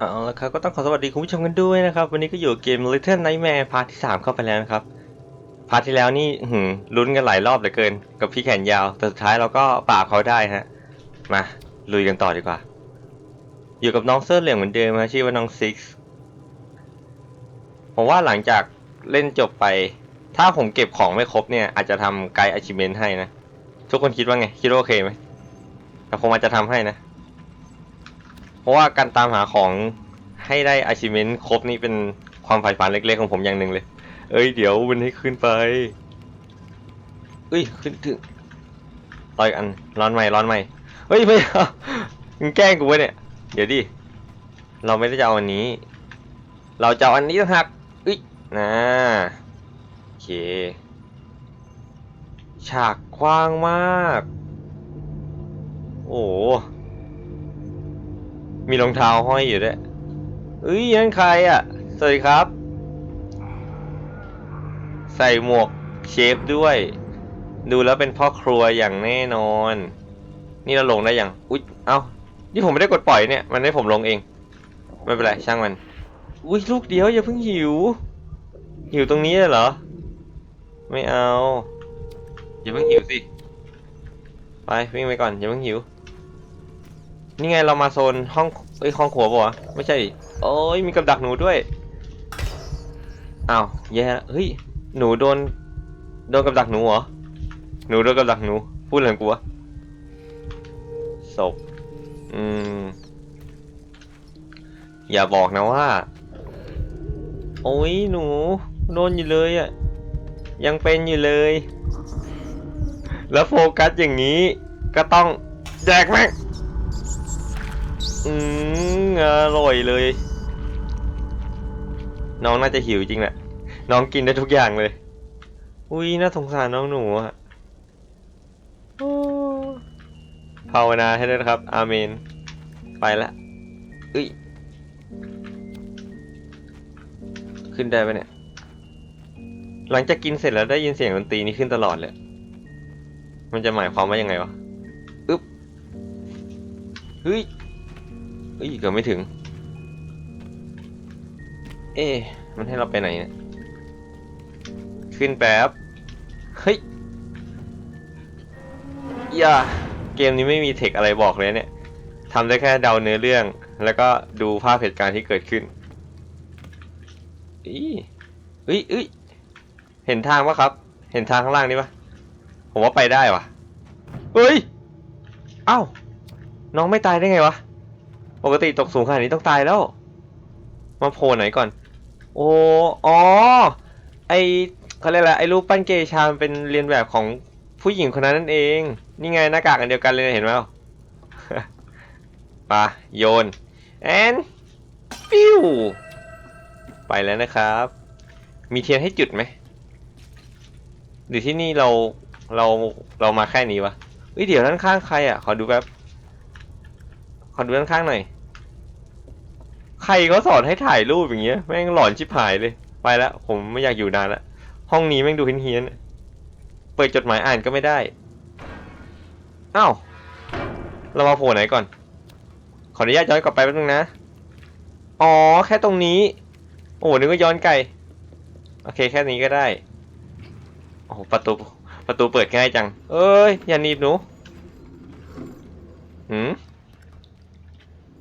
เอาละครับก็ต้องขอสวัสดีคุณผู้ชมกันด้วยนะครับ วันนี้ก็อยู่เกม Little Nightmare พาร์ทที่ 3 เข้าไปแล้วนะครับ พาร์ทที่แล้วนี่หือลุ้นกันหลายรอบเหลือเกิน กับพี่แขนยาว แต่สุดท้ายเราก็ปราบเขาได้ฮะ มาลุยกันต่อดีกว่า อยู่กับน้องเสื้อเหลืองเหมือนเดิมนะชื่อว่าน้องซิกผมว่าหลังจากเล่นจบไป ถ้าผมเก็บของไม่ครบเนี่ย อาจจะทำไกด์ achievement ให้นะ ทุกคนคิดว่าไง คิดว่าโอเคไหมแต่ผมอาจจะทำให้นะ ราะว่าการตามหาของให้ได้ achievement ครบนี่เป็นความใฝ่ฝันเล็กๆของผมอย่างหนึ่งเลย เอ้ยเดี๋ยวมันให้ขึ้นไปเอ้ยขึ้นถึงต่อยอันร้อนใหม่ร้อนใหม่เฮ้ยไม่มึงแกล้งกูวะเนี่ย เดี๋ยวดิ เราไม่ได้จะเอาอันนี้ เราจะเอาอันนี้ต่างหากเอ้ยนะโอเค ฉากกว้างมาก โอ้ มีรองเท้าห้อยอยู่ด้วยเอ้ยนั่นใครอะ สวัสดีครับ ใส่หมวกเชฟด้วย ดูแล้วเป็นพ่อครัวอย่างแน่นอน นี่เราลงได้ยัง อุ๊ย เอ้า นี่ผมไม่ได้กดปล่อยเนี่ย มันให้ผมลงเอง ไม่เป็นไร ช่างมัน อุ๊ย ลูกเดียวอย่าเพิ่งหิว หิวตรงนี้เลยเหรอ ไม่เอา อย่าเพิ่งหิวสิ ไปวิ่งไปก่อนอย่าเพิ่งหิว นี่ไงเรามาโซนห้องเอ้ยห้องครัวปะวะไม่ใช่ดิโอ้ยมีกับดักหนูด้วยอ้าวแย่ละเฮ้ยหนูโดนโดนกับดักหนูเหรอหนูโดนกับดักหนู พูดอะไรของกูวะศพอืมอย่าบอกนะว่า โอ้ยหนูโดนอยู่เลยอะ่ะยังเป็นอยู่เลย แล้วโฟกัสอย่างนี้ก็ต้องแจกแม่ง อืมอร่อยเลย น้องน่าจะหิวจริงแหละ น้องกินได้ทุกอย่างเลย อุ้ยน่าสงสารน้องหนูอะภาวนาให้ด้วยนะครับ อาเมน ไปละอุ้ย ขึ้นได้ปะเนี่ย หลังจากกินเสร็จแล้วได้ยินเสียงดนตรีนี้ขึ้นตลอดเลย มันจะหมายความว่ายังไงวะ อึ๊บเฮ้ย เฮ้ยเกือบไม่ถึง เอ๊ะมันให้เราไปไหนเนี่ย ขึ้นแป๊บ เฮ้ยอย่าเกมนี้ไม่มีเทคอะไรบอกเลยเนี่ยทำได้แค่เดาเนื้อเรื่อง แล้วก็ดูภาพเหตุการณ์ที่เกิดขึ้นอีเอ้ยเอ้ยเห็นทางปะครับ เห็นทางข้างล่างนี้ปะผมว่าไปได้วะเฮ้ย เอ้า น้องไม่ตายได้ไงวะ ปกติตกสูงขนาดนี้ต้องตายแล้ว มาโผล่ไหนก่อน โอ้อ๋อ ไอเขาเรียกอะไร ไอรูปปั้นเกชามเป็นเรียนแบบของผู้หญิงคนนั้นนั่นเอง นี่ไงหน้ากากอันเดียวกันเลยเห็นไหมล่ะปะโยน แอนปิ้ว ไปแล้วนะครับ มีเทียนให้จุดไหมหรือที่นี่เราเราเรามาแค่นี้วะเฮ้ยเดี๋ยวด้านข้างใครอะ ขอดูแป๊บ ขอดูด้านข้างหน่อย ใครเขาสอนให้ถ่ายรูปอย่างเงี้ยแม่งหลอนชิบหายเลย ไปแล้วผมไม่อยากอยู่นานละห้องนี้แม่งดูเฮี้ยนๆเปิดจดหมายอ่านก็ไม่ได้อ้าวเรามาโผล่ไหนก่อน ขออนุญาตย้อนกลับไปแป๊บนึงนะ อ๋อแค่ตรงนี้ โอ้นึกว่าย้อนไกล โอเคแค่นี้ก็ได้ โอ้โหประตูประตูเปิดง่ายจัง เอ้ย อย่าหนีบหนู หืม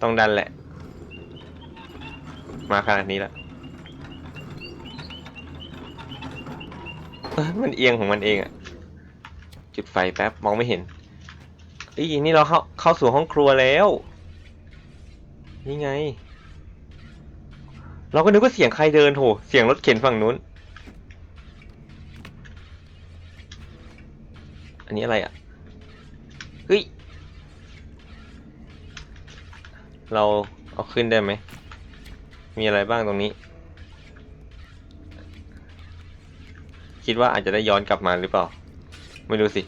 ต้องดันแหละ มาขนาดนี้แล้วมันเอียงของมันเองอะจุดไฟแป๊บมองไม่เห็นอ้ยนี่เราเข้าเข้าสู่ห้องครัวแล้ว นี่ไง เราก็นึกว่าเสียงใครเดินโถเสียงรถเข็นฝั่งนู้น อันนี้อะไรอะเฮ้ย เราเอาขึ้นได้ไหม มีอะไรบ้างตรงนี้ คิดว่าอาจจะได้ย้อนกลับมาหรือเปล่า ไม่รู้สิ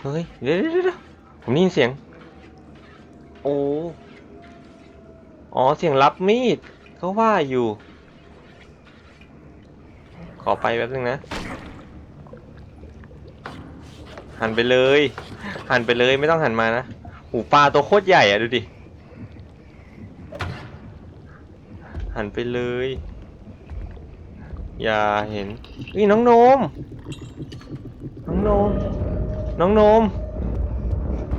เฮ้ย เดี๋ยวเดี๋ยวผมได้ยินเสียง โอ้ อ๋อ เสียงรับมีดเขาว่าอยู่ ขอไปแป๊บนึงนะ หันไปเลย หันไปเลยไม่ต้องหันมานะหูปลาตัวโคตรใหญ่อะดูดิ หัน ไปเลย อย่าเห็นนี่น้องโนม น้องโนม น้องโนม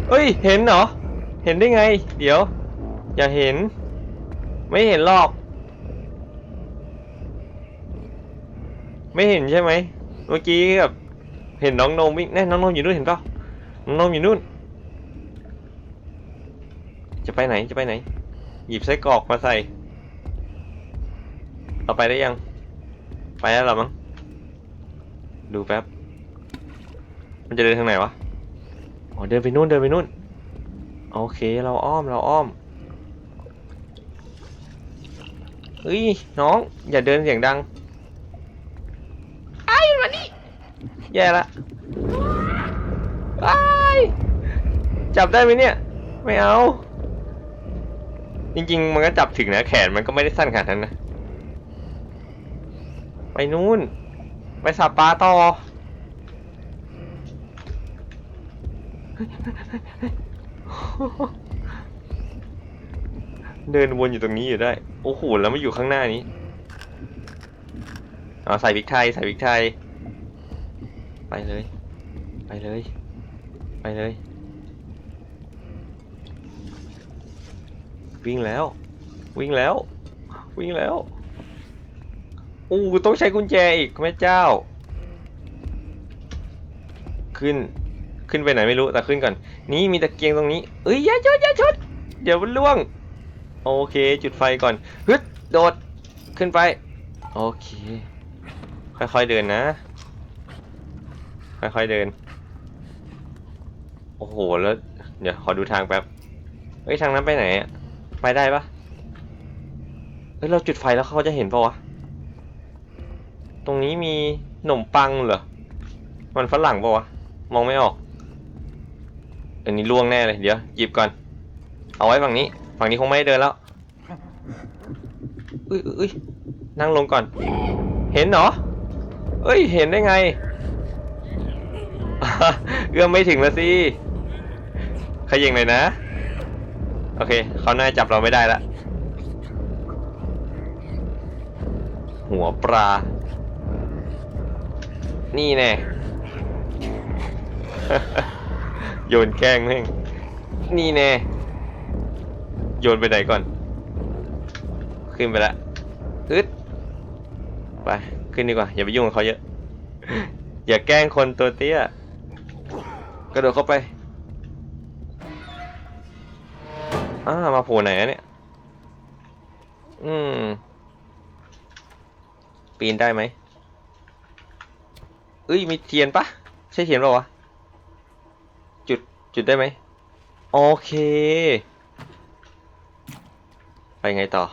เอ้ย เห็นเหรอ เห็นได้ไง เดี๋ยว อย่าเห็น ไม่เห็นหรอก ไม่เห็นใช่ไหม เมื่อกี้แบบเห็นน้องโนมวิ่งแน่น้องโนมอยู่นู่นเห็นเปล่าน้องโนมอยู่นู่น จะไปไหน จะไปไหน หยิบไส้กรอกมาใส่ เราไปได้ยัง ไปแล้วเหรอมั้ง ดูแป๊บ มันจะเดินทางไหนวะ อ๋อเดินไปนู่นเดินไปนู่น โอเคเราอ้อมเราอ้อมเฮ้ยน้อง อย่าเดินเสียงดัง ไอ้มานี่แย่ละไอ้ายจับได้ไหมเนี่ย ไม่เอา จริงๆ มันก็จับถึงนะแขนมันก็ไม่ได้สั้นขนาดนั้นนะไป นู่น ไปสับปลาต่อ เดินวนอยู่ตรงนี้อยู่ได้ โอ้โห แล้วมาอยู่ข้างหน้านี้เอาใส่พิกไทย ใส่พิกไทย ไปเลย ไปเลย ไปเลย วิ่งแล้ว วิ่งแล้ว วิ่งแล้ว อู้ต้องใช้กุญแจอีกแม่เจ้า ขึ้นขึ้นไปไหนไม่รู้แต่ขึ้นก่อน นี่มีตะเกียงตรงนี้เอ้ยอย่าชดอย่าชดเดี๋ยวมันล่วง โอเค จุดไฟก่อนฮึดโดดขึ้นไป โอเค ค่อยๆเดินนะ ค่อยๆเดิน โอ้โหแล้ว เดี๋ยวขอดูทางแป๊บเฮ้ยทางนั้นไปไหนอะไปได้ปะเฮ้ยเราจุดไฟแล้วเขาจะเห็นปะวะ ตรงนี้มีขนมปังเหรอ มันฝรั่งปะวะ มองไม่ออก อันนี้ล่วงแน่เลย เดี๋ยวหยิบก่อน เอาไว้ฝั่งนี้ ฝั่งนี้คงไม่ได้เดินแล้วอุ้ยอุ้ยนั่งลงก่อน เห็นเหรอ เอ้ย เห็นได้ไง เอื้อมไม่ถึงแล้วสิขยิงเลยนะ โอเค เขาน่าจับเราไม่ได้ละ หัวปลา นี่แน่ โยนแกล้งแม่ง นี่แน่ โยนไปไหนก่อน ขึ้นไปละอึดไปขึ้นดีกว่า อย่าไปยุ่งกับเขาเยอะ อย่าแกล้งคนตัวเตี้ย กระโดดเข้าไปอ้ามาโผล่ไหนอะเนี่ย อืม ปีนได้ไหม เอ้ยมีเทียนปะใช่เทียนปะวะจุดจุดได้ไหมโอเค ไปไงต่อ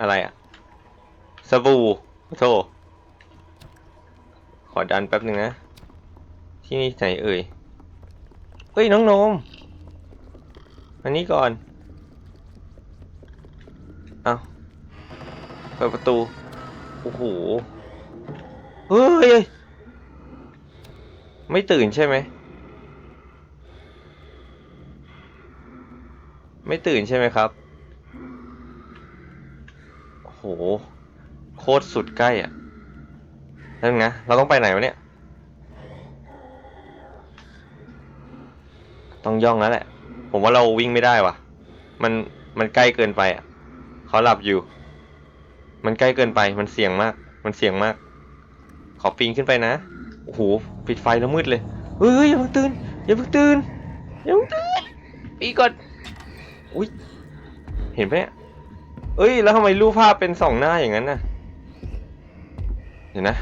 อะไรอะสบู่โทษขอดันแป๊บหนึ่งนะ ที่นี่ไหนเอ่ยเฮ้ยน้องโนมอันนี้ก่อนเอาเปิดประตู โอ้โห เฮ้ย ไม่ตื่นใช่ไหม ไม่ตื่นใช่ไหมครับ โห โคตรสุดใกล้อะนั่นนะเราต้องไปไหนวะเนี่ย ต้องย่องแล้วแหละ ผมว่าเราวิ่งไม่ได้ว่ะ มัน มันใกล้เกินไปอะเขาหลับอยู่ มันใกล้เกินไป มันเสี่ยงมาก มันเสี่ยงมาก ขอปีนขึ้นไปนะ โอ้โห ปิดไฟแล้วมืดเลยเฮ้ยอย่าเพิ่งตื่นอย่าเพิ่งตื่นอย่าเพิ่งตื่นปีก่อนอุ้ยเห็นไหมเนี่ยเอ้ยแล้วทำไมรูปภาพเป็นสองหน้าอย่างนั้นน่ะเดี๋ยวนะ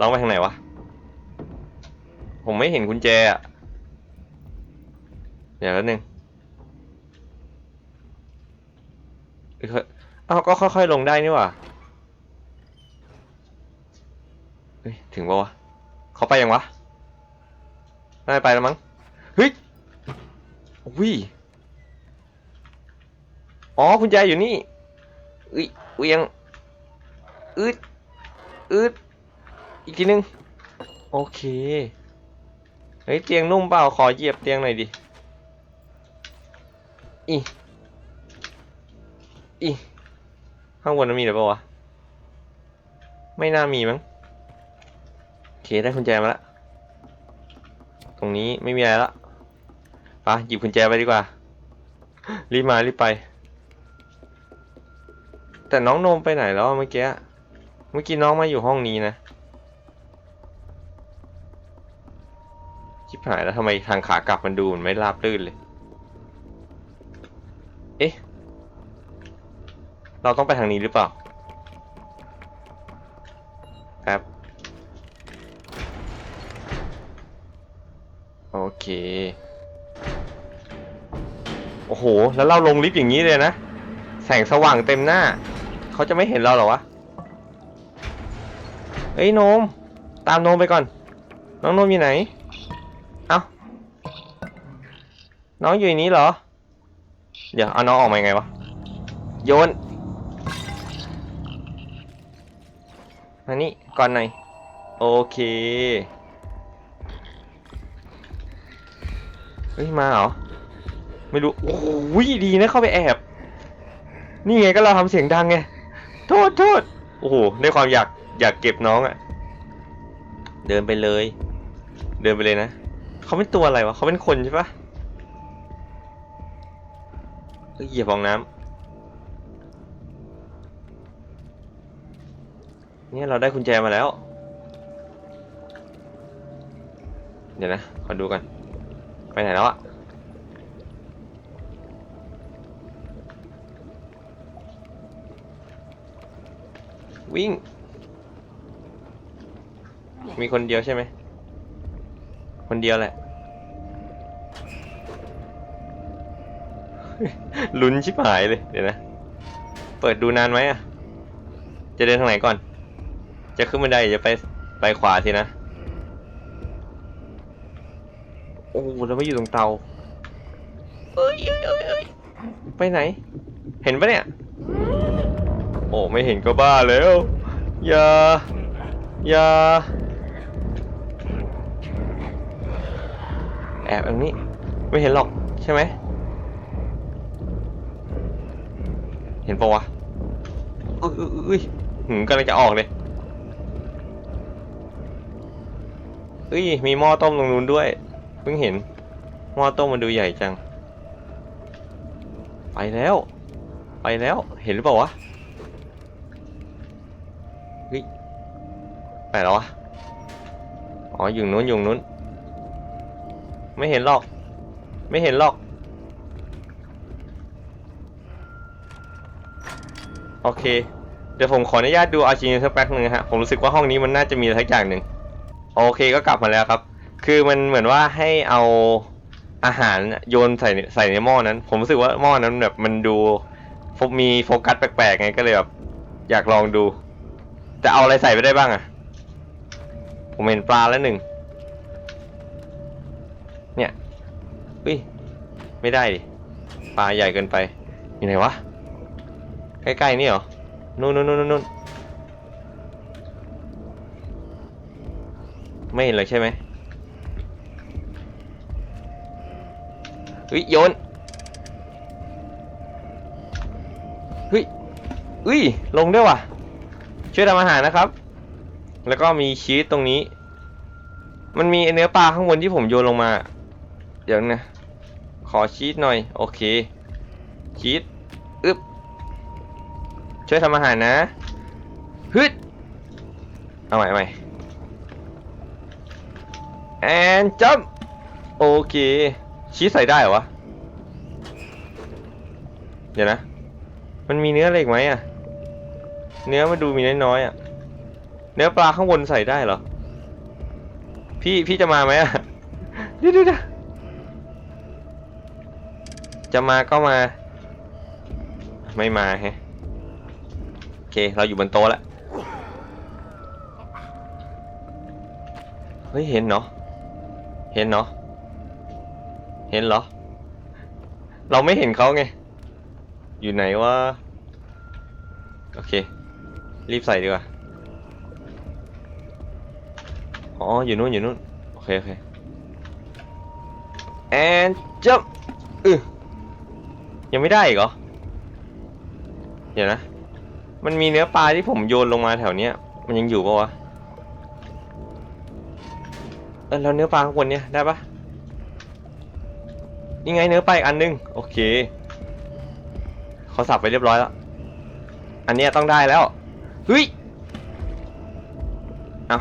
ลองไปทางไหนวะผมไม่เห็นกุญแจอะเดี๋ยวแป๊บนึงเอ้ยเอ้าก็ค่อยๆลงได้นี่หว่าเฮ้ยถึงปะวะเขาไปยังวะ น่าจะไปแล้วมั้งเฮ้ยอุ้ยอ๋อกุญแจอยู่นี่อุ้ยเวียงอึดอึดอีกทีนึง โอเค เฮ้ย เตียงนุ่มเปล่า ขอเหยียบเตียงหน่อยดิ อี อี ข้างบนนั้นมีหรือเปล่าวะ ไม่น่ามีมั้ง โอเค ได้กุญแจมาละ ตรงนี้ไม่มีอะไรละไปหยิบกุญแจไปดีกว่า รีบมารีบไป แต่น้องโนมไปไหนแล้วเมื่อกี้ เมื่อกี้น้องมาอยู่ห้องนี้นะชิบหายแล้วทำไมทางขากลับมันดูมือนไม่ราบรื่นเลย เอ๊ะ เราต้องไปทางนี้หรือเปล่า เคโอ้โห แล้วเราลงลิฟต์อย่างนี้เลยนะ แสงสว่างเต็มหน้า เขาจะไม่เห็นเราเหรอวะ เฮ้ยโนม ตามโนมไปก่อน น้องโนมอยู่ไหน เอ้า น้องอยู่ในนี้เหรอ เดี๋ยวเอาน้องออกมาไงวะ โยน มานี่ก่อนหน่อย โอเค เฮ้ยมาเหรอไม่รู้โอ้โหดีนะเข้าไปแอบ นี่ไงก็เราทำเสียงดังไงโทษโทษโอ้โหด้วยความอยากอยากเก็บน้องอะเดินไปเลย เดินไปเลยนะเขาเป็นตัวอะไรวะเขาเป็นคนใช่ปะเอ้ยเหยียบฟองน้ำเนี่ยเราได้กุญแจมาแล้ว เดี๋ยวนะ ขอดูกัน ไปไหนแล้วอะวิ่ง มีคนเดียวใช่ไหม คนเดียวแหละ ลุ้นชิบหายเลย เดี๋ยวนะ เปิดดูนานไหมอะจะเดินทางไหนก่อน จะขึ้นบันไดจะไปไปขวาสินะ โอ้แล้วไม่อยู่ตรงเตาเอ้ยเอ้ยเอ้ยเอ้ยไปไหน เห็นปะเนี่ย โอ้ไม่เห็นก็บ้าแล้วอย่าอย่าแอบอย่างนี้ ไม่เห็นหรอกใช่ไหม เห็นปะวะอุ้ยอุ้ยอุ้ยหืมกำลังจะออกเลยเอ้ยมีหม้อต้มตรงนู้นด้วยเพิ่งเห็นหม้อต้มมันดูใหญ่จัง ไปแล้ว ไปแล้วเห็นหรือเปล่าวะเฮ้ยไปแล้ววะอ๋ออยู่นู้นอยู่นู้น ไม่เห็นหรอก ไม่เห็นหรอก โอเค เดี๋ยวผมขออนุญาตดูอาชีพสักแป๊บนึงฮะ ผมรู้สึกว่าห้องนี้มันน่าจะมีอะไรสักอย่างหนึ่ง โอเคก็กลับมาแล้วครับ คือมันเหมือนว่าให้เอาอาหารโยนใส่ใส่ในหม้อนั้น ผมรู้สึกว่าหม้อนั้นแบบมันดูมีโฟกัสแปลกๆไงก็เลยแบบอยากลองดู จะเอาอะไรใส่ไปได้บ้างอะผมเห็นปลาแล้วหนึ่งเนี่ยอุ้ยไม่ได้ดิปลาใหญ่เกินไปอยู่ไหนวะใกล้ๆนี่เหรอนู่นนู่นนู่นนู่นไม่เห็นเลยใช่ไหม เฮ้ยโยนเฮ้ยเฮ้ยลงด้วยว่ะช่วยทำอาหารนะครับ แล้วก็มีชีสตรงนี้ มันมีเนื้อปลาข้างบนที่ผมโยนลงมา เดี๋ยวนะ ขอชีสหน่อย โอเค ชีสอึบช่วยทำอาหารนะฮึดเอาใหม่ใหม่ and jump โอเค ชีสใส่ได้เหรอวะ เดี๋ยวนะ มันมีเนื้ออะไรอีกไหมอะ เนื้อมันดูมีน้อยๆอะ เนื้อปลาข้างบนใส่ได้เหรอ พี่พี่จะมาไหมอะเดี๋ยวเดี๋ยวเดี๋ยวจะมาก็มา ไม่มาแฮะโอเค เราอยู่บนโต๊ะแล้ว เฮ้ย เห็นเนาะเห็นเนาะ ห็นเหรอ เราไม่เห็นเขาไง อยู่ไหนวะ โอเค รีบใส่ดีกว่า อ๋อ อยู่นู่นอยู่นู่น โอเค โอเค and jump อือยังไม่ได้อีกเหรอ เดี๋ยวนะ มันมีเนื้อปลาที่ผมโยนลงมาแถวเนี้ย มันยังอยู่ปะวะ เออแล้วเนื้อปลาข้างบนเนี้ยได้ปะ นี่ไงเนื้อปลาอีกอันนึง โอเคเขาสับไปเรียบร้อยแล้ว อันนี้ต้องได้แล้วเฮ้ยเอา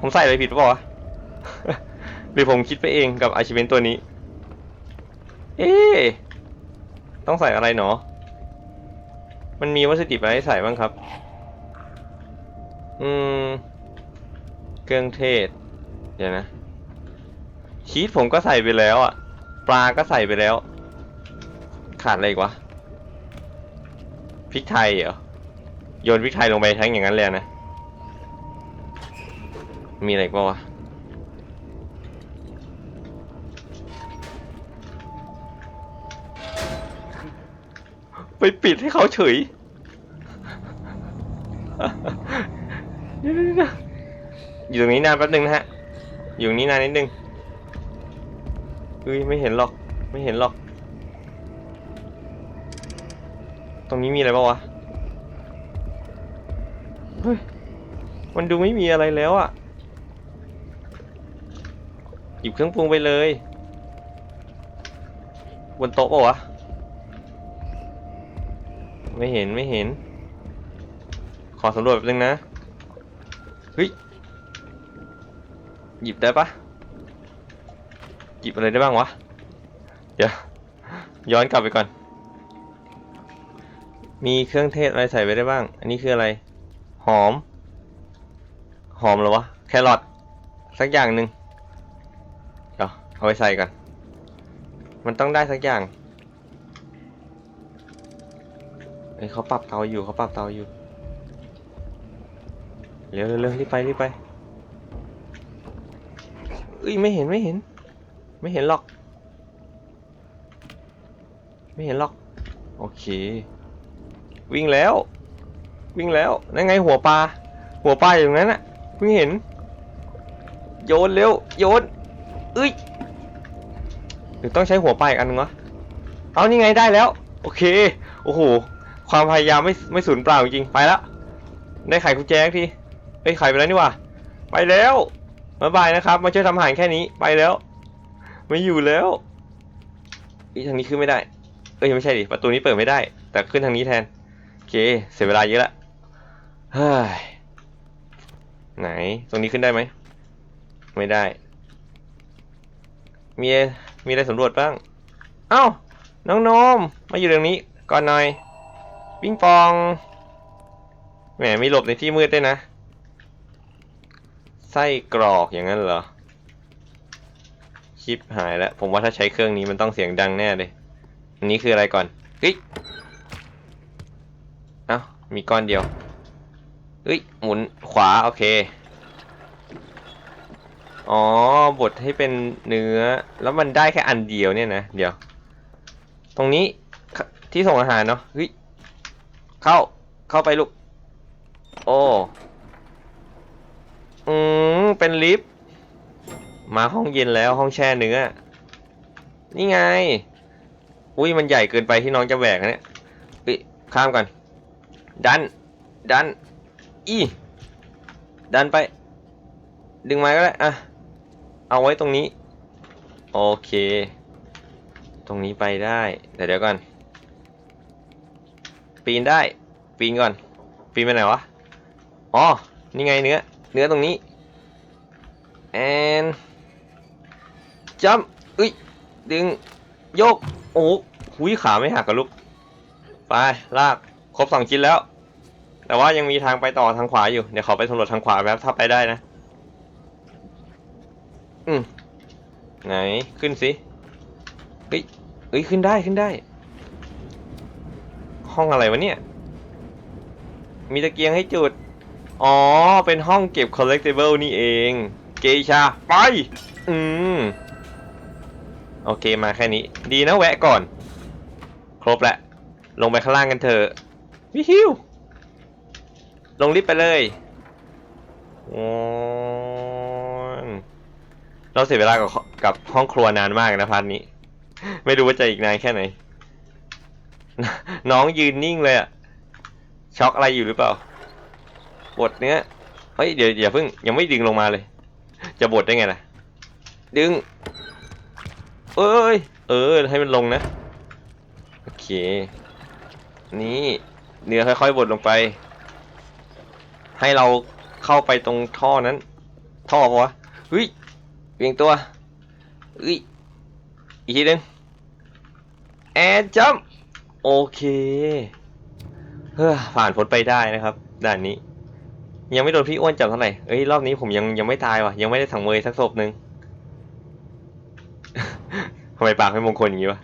ผมใส่อะไรผิดปะวะหรือผมคิดไปเองกับอาชิเมนตัวนี้ เอ๊ต้องใส่อะไรหนอ มันมีวัตถุอะไรให้ใส่บ้างครับ อืม เครื่องเทศ เดี๋ยวนะ ชีสผมก็ใส่ไปแล้วอะ ปลาก็ใส่ไปแล้ว ขาดอะไรอีกวะพริกไทยเหรอ โยนพริกไทยลงไปทั้งอย่างนั้นเลยนะ มีอะไรอีกปะวะไปปิดให้เขาเฉยอยู่ตรงนี้นานแป๊บนึงนะฮะ อยู่ตรงนี้นานนิดนึง ฮ้ยไม่เห็นหรอก ไม่เห็นหรอก ตรงนี้มีอะไรบ้างวะ เฮ้ย มันดูไม่มีอะไรแล้วอะหยิบเครื่องปรุงไปเลย บนโต๊ะปะวะ ไม่เห็นไม่เห็น ขอสำรวจแป๊บนึงนะ เฮ้ย หยิบได้ปะ ยิบอะไรได้บ้างวะ เดี๋ยว ย้อนกลับไปก่อน มีเครื่องเทศอะไรใส่ไปได้บ้าง อันนี้คืออะไร หอม หอมหรอวะ แครอทสักอย่างหนึ่งเดี๋ยวเอาไปใส่กันมันต้องได้สักอย่างเฮ้ยเขาปรับเตาอยู่เขาปรับเตาอยู่ เร็วเร็วเร็วรีบไปรีบไปเอ้ยไม่เห็นไม่เห็น ไม่เห็นหรอก ไม่เห็นหรอก โอเค วิ่งแล้ว วิ่งแล้วนั่นไงหัวปลา หัวปลาอยู่ตรงนั้นน่ะเพิ่งเห็น โยนเร็ว โยนเอ้ยหรือต้องใช้หัวปลาอีกอันนึงวะเอานี่ไงได้แล้ว โอเค โอ้โห ความพยายามไม่ไม่สูญเปล่าจริง ไปแล้ว ได้ไข่กุญแจสักทีเอ้ยไข่ไปแล้วนี่ว่า ไปแล้วบ๊ายบายนะครับ มาช่วยทำอาหารแค่นี้ ไปแล้ว ไม่อยู่แล้วอีทางนี้ขึ้นไม่ได้ เอ้ยไม่ใช่ดิ ประตูนี้เปิดไม่ได้ แต่ขึ้นทางนี้แทน โอเค เสียเวลาเยอะละเฮ้ยไหน ตรงนี้ขึ้นได้ไหม ไม่ได้ มี มีอะไรสำรวจบ้าง เอ้า น้องโนม มาอยู่ตรงนี้ ก่อนหน่อย ปิงปอง แหม มีหลบในที่มืดได้นะ ไส้กรอกอย่างนั้นเหรอ ชิปหายแล้ว ผมว่าถ้าใช้เครื่องนี้มันต้องเสียงดังแน่เลย อันนี้คืออะไรก่อนเฮ้ยเอ้ามีก้อนเดียวเฮ้ยหมุนขวาโอเค อ๋อบดให้เป็นเนื้อ แล้วมันได้แค่อันเดียวเนี่ยนะ เดี๋ยว ตรงนี้ที่ส่งอาหารเนาะเฮ้ยเข้าเข้าไปลูก โอ้ อืม เป็นลิฟต์ มาห้องเย็นแล้วห้องแช่เนื้อ นี่ไง อุ้ยมันใหญ่เกินไปที่น้องจะแหวกนะเนี่ยเฮ้ยข้ามก่อนดัน ดัน อี ดันไป ดึงไม้ก็ได้ อะ เอาไว้ตรงนี้ โอเค ตรงนี้ไปได้แต่เดี๋ยวก่อน ปีนได้ ปีนก่อน ปีนไปไหนวะ อ๋อ นี่ไงเนื้อ เนื้อตรงนี้ and จัมอุ้ย ดึง โยก โอ้หหุยขาไม่หักกับลูก ไป ลาก ครบสองชิ้นแล้ว แต่ว่ายังมีทางไปต่อทางขวาอยู่ เดี๋ยวขอไปสำรวจทางขวาแป๊บถ้าไปได้นะ อืมไหน ขึ้นสิเฮ้ยเฮ้ย ขึ้นได้ ขึ้นได้ ห้องอะไรวะเนี่ย มีตะเกียงให้จุด อ๋อ เป็นห้องเก็บ collectible นี่เอง เกชา ไป อืม โอเคมาแค่นี้ ดีนะแวะก่อน ครบแล้วลงไปข้างล่างกันเถอะวิฮิวลงลิฟต์ไปเลยเราเสียเวลากับกับห้องครัวนานมากนะพาร์ทนี้ ไม่รู้ว่าจะอีกนานแค่ไหน น้องยืนนิ่งเลยอะช็อกอะไรอยู่หรือเปล่าบดเนื้อเฮ้ยเดี๋ยวอย่าเพิ่งยังไม่ดึงลงมาเลย จะบดได้ไงล่ะ ดึง เอ้ย เออ ให้มันลงนะ โอเค นี่เนื้อค่อยๆบดลงไป ให้เราเข้าไปตรงท่อนั้น ท่อปะวะเฮ้ยเวียงตัวเฮ้ย อีกทีนึงแอนจัมโอเค เฮ้อผ่านพ้นไปได้นะครับ ด่านนี้ ยังไม่โดนพี่อ้วนจับเท่าไหร่เอ้ย รอบนี้ผมยังยังไม่ตายว่ะ ยังไม่ได้สังเวยสักศพหนึ่ง ทำไมปากไม่มงคลอย่างนี้วะ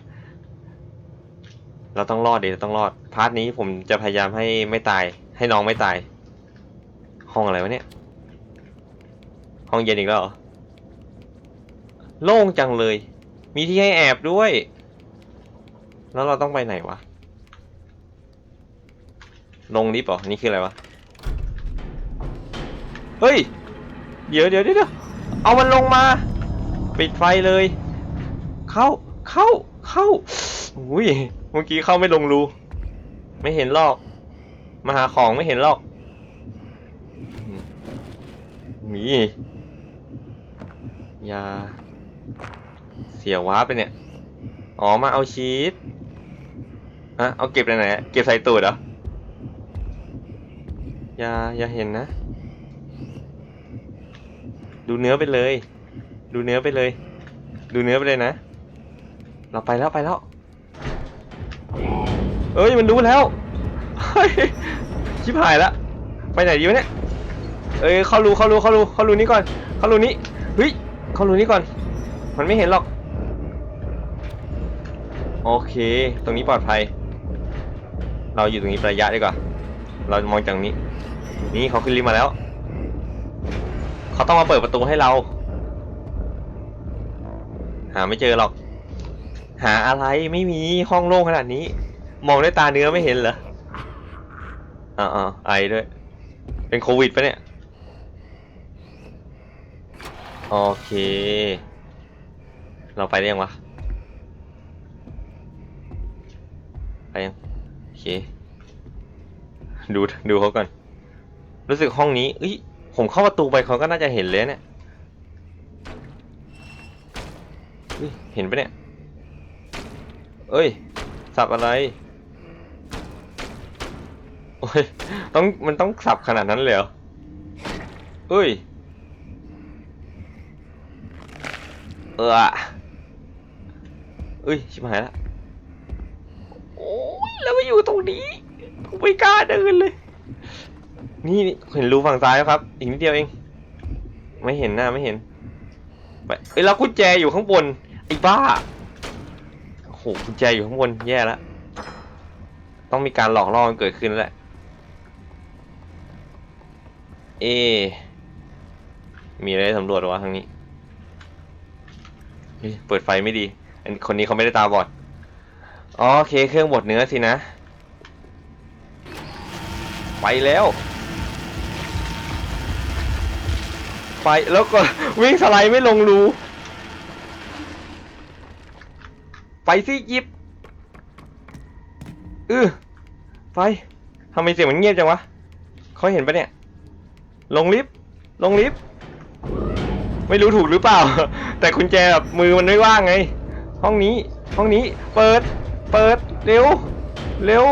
เราต้องรอดดิเราต้องรอด พาร์ทนี้ผมจะพยายามให้ไม่ตาย ให้น้องไม่ตาย ห้องอะไรวะเนี่ย ห้องเย็นอีกแล้วเหรอ โล่งจังเลย มีที่ให้แอบด้วย แล้วเราต้องไปไหนวะ ลงลิฟต์เหรอ นี่คืออะไรวะ เฮ้ย เดี๋ยวเดี๋ยวเดี๋ยวเอามันลงมา ปิดไฟเลย เข้า เข้า เข้าอุ้ย เมื่อกี้เข้าไม่ลงรูไม่เห็นหรอก มาหาของไม่เห็นหรอกมียา เสียวาไปเนี่ย อ๋อ มาเอาชีสอะเอาเก็บไปไหนเก็บใส่ตูดเหรอ อย่า อย่าเห็นนะ ดูเนื้อไปเลย ดูเนื้อไปเลย ดูเนื้อไปเลยนะ เราไปแล้วไปแล้ว เอ้ยมันรู้แล้วชิบหายละไปไหนดีวะเนี่ยเอ้ยเขารู้เขารู้เขารู้เขารู้นี้ก่อนเขารู้นี้เฮ้ยเขารู้นี้ก่อน มันไม่เห็นหรอก โอเค ตรงนี้ปลอดภัย เราอยู่ตรงนี้ประยะดีกว่า เรามองจากนี้ นี่เขาขึ้นลิฟต์มาแล้ว เขาต้องมาเปิดประตูให้เรา หาไม่เจอหรอก หาอะไรไม่มีห้องโล่งขนาดนี้ มองด้วยตาเนื้อไม่เห็นเหรออ่าๆไอด้วย เป็นโควิดปะเนี่ย โอเค เราไปได้ยังวะ ไปยัง โอเค ดูดูเขาก่อน รู้สึกห้องนี้เอ้ยผมเข้าประตูไปเขาก็น่าจะเห็นเลยเนี่ยเห็นปะเนี่ย เอ้ย สับอะไร โอ้ย ต้อง มันต้องสับขนาดนั้นเลยเหรอ เอ้ย เออเอ้ย ชิบหายละ โอ้ย แล้วมาอยู่ตรงนี้ผมไม่กล้าเดินเลย นี่เห็นรูฝั่งซ้ายแล้วครับ อีกนิดเดียวเอง ไม่เห็นหน้าไม่เห็นไปเอ้ยแล้วกุญแจอยู่ข้างบน ไอ้บ้า หกุญแจอยู่ข้างบนแย่แล้วต้องมีการหลอกล่อกันเกิดขึ้นแล้วแหละ เอ มีอะไรสำรวจวะทางนี้เฮ้ยเปิดไฟไม่ดี อันคนนี้เขาไม่ได้ตาบอด อ๋อโอเคเครื่องบดเนื้อสินะ ไปแล้ว ไปแล้วก็วิ่งสไลด์ไม่ลงรู ไปสิหยิบเออไปทำไมเสียงมันเงียบจังวะเขาเห็นปะเนี่ย ลงลิฟต์ลงลิฟต์ไม่รู้ถูกหรือเปล่า แต่กุญแจแบบมือมันไม่ว่างไง ห้องนี้ห้องนี้เปิดเปิดเร็วเร็ว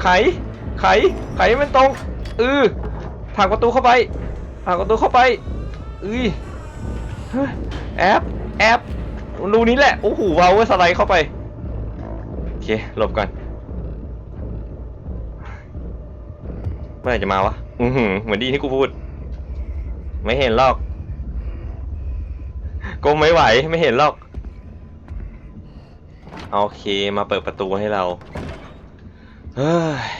ไข ไข ไขมันตรงเออผลักประตูเข้าไปผลักประตูเข้าไปเอ้ยเฮ้ยแอบแอบ รูนี้แหละ โอ้โหวาวเวอร์สไลด์เข้าไป โอเค หลบก่อนเมื่อไหร่จะมาวะ อือหือ เหมือนดีที่กูพูด ไม่เห็นหรอกก้มไม่ไหว ไม่เห็นหรอก โอเค มาเปิดประตูให้เรา เฮ้ย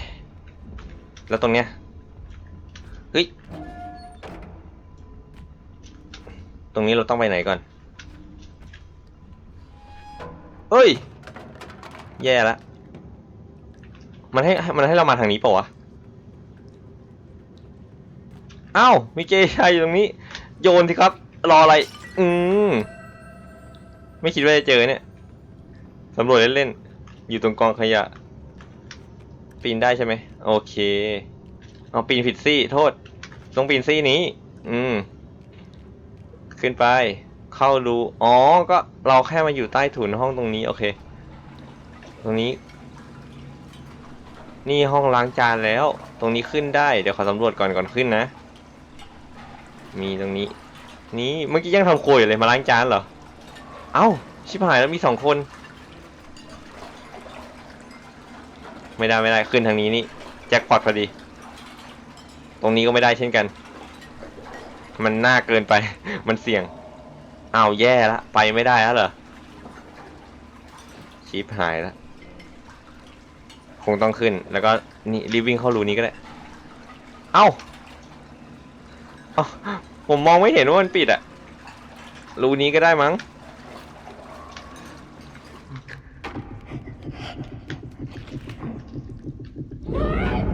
แล้วตรงเนี้ย เฮ้ย ตรงนี้เราต้องไปไหนก่อน เฮ้ย แย่ละ มันให้มันให้เรามาทางนี้เปล่าวะอ้าวมีเจชัยอยู่ตรงนี้ โยนสิครับ รออะไร อืมไม่คิดว่าจะเจอเนี่ยสำรวจเล่นๆ อยู่ตรงกองขยะ ปีนได้ใช่ไหม โอเค เอาปีนผิดซี่ โทษ ต้องปีนซี่นี้ อืม ขึ้นไป เข้ารูอ๋อ ก็เราแค่มาอยู่ใต้ถุนห้องตรงนี้ โอเค ตรงนี้ นี่ห้องล้างจานแล้ว ตรงนี้ขึ้นได้ เดี๋ยวขอสำรวจก่อนก่อนขึ้นนะ มีตรงนี้ นี่เมื่อกี้ยังทำโครัวอยู่เลยมาล้างจานเหรอ เอ้า ชิบหายแล้วมีสองคน ไม่ได้ไม่ได้ขึ้นทางนี้นี่แจ็คพอตพอดี ตรงนี้ก็ไม่ได้เช่นกัน มันน่าเกินไป มันเสี่ยง เอาแย่ละไปไม่ได้แล้วเหรอชิปหายแล้วคงต้องขึ้น แล้วก็นี่รีบวิ่งเข้ารูนี้ก็ได้เอาเอ้าผมมองไม่เห็นว่ามันปิดอะรูนี้ก็ได้มั้ง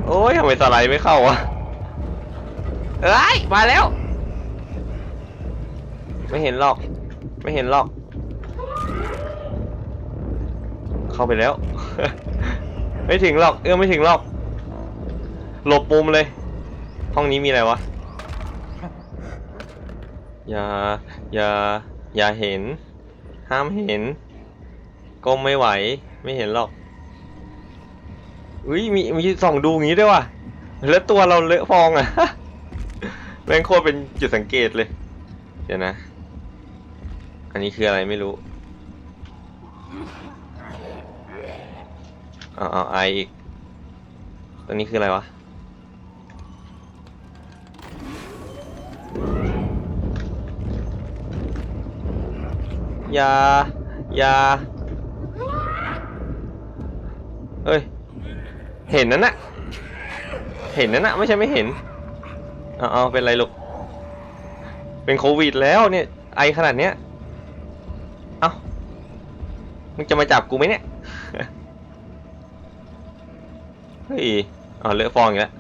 โอ้ยทำไมสไลด์ไม่เข้าวะเอ้ย มาแล้ว ไม่เห็นหรอก ไม่เห็นหรอก เข้าไปแล้ว ไม่ถึงหรอก เอื้อมไม่ถึงหรอก หลบมุมเลย ห้องนี้มีอะไรวะ อย่า อย่า อย่าเห็น ห้ามเห็น ก้มไม่ไหว ไม่เห็นหรอกอุ้ยมีมีส่องดูงี้ด้วยว่ะ แล้วตัวเราเลอะฟองอะ แม่งโคตรเป็นจุดสังเกตเลย เดี๋ยวนะ อันนี้คืออะไรไม่รู้เอาเอาไออีกตัวนี้คืออะไรวะยายาเฮ้ย เห็นนั่นน่ะ เห็นนั่นน่ะ ไม่ใช่ไม่เห็น เอาเอาเป็นไรลูก เป็นโควิดแล้วเนี่ย ไอขนาดเนี้ย มึงจะมาจับกูไหมเนี่ย เฮ้ย อ๋อเลอะฟองอีกแล้ว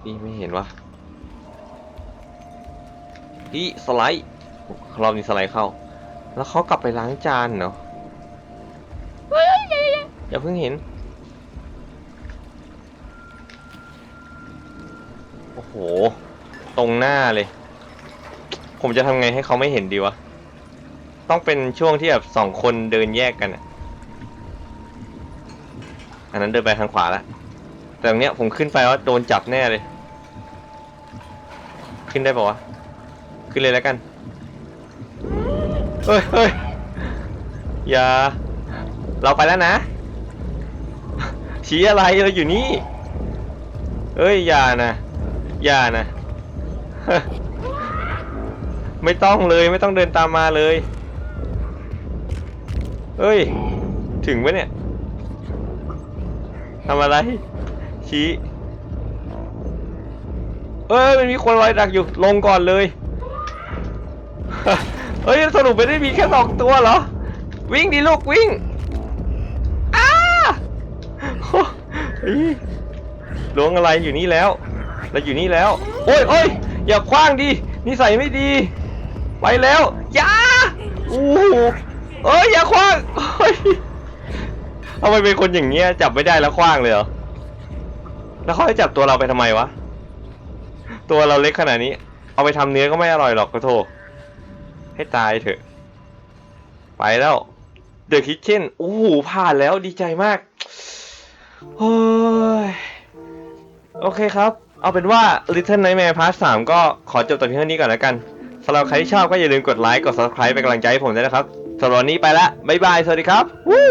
พี่ไม่เห็นวะพี่สไลด์รอบนี้สไลด์เข้า แล้วเขากลับไปล้างจานเนาะเฮ้ยอย่าเพิ่งเห็น โอ้โห ตรงหน้าเลย ผมจะทำไงให้เขาไม่เห็นดีวะ ต้องเป็นช่วงที่แบบสองคนเดินแยกกันอะอันนั้นเดินไปทางขวาแล้วแต่ตรงเนี้ยผมขึ้นไปว่าโดนจับแน่เลย ขึ้นได้ปะวะ ขึ้นเลยแล้วกัน เฮ้ยเฮ้ยอย่า เราไปแล้วนะ ชี้อะไรเราอยู่นี่ เอ้ยอย่านะ อย่านะ ไม่ต้องเลยไม่ต้องเดินตามมาเลย เอ้ย ถึงไหมเนี่ยทำอะไร ชี้ เอ้ย มันมีคนลอยดักอยู่ ลงก่อนเลย เฮ้ย สรุปไม่ได้มีแค่สองตัวเหรอ วิ่งดิลูกวิ่ง อ้าเฮ้ยล้วงอะไรอยู่นี่แล้ว เราอยู่นี่แล้ว โอ้ยโอ้ยอย่าคว้างดินิสัยไม่ดี ไปแล้ว อย่าโอ้ เอ้ยอย่าคว้างเฮ้ยทำไมเป็นคนอย่างเงี้ยจับไม่ได้แล้วคว้างเลยเหรอ แล้วเขาให้จับตัวเราไปทำไมวะ ตัวเราเล็กขนาดนี้ เอาไปทำเนื้อก็ไม่อร่อยหรอกกระโถให้ตายเถอะ ไปแล้ว The Kitchen โอ้โหผ่านแล้วดีใจมากโอ้ยโอเคครับ เอาเป็นว่า Little Nightmare Part 3 ก็ขอจบแต่เพียงเท่านี้ก่อนแล้วกันสำหรับใครที่ชอบก็อย่าลืมกดไลค์กด Subscribe เป็นกำลังใจให้ผมด้วยนะครับ สำหรับวันนี้ไปละบ๊ายบาย สวัสดีครับวู้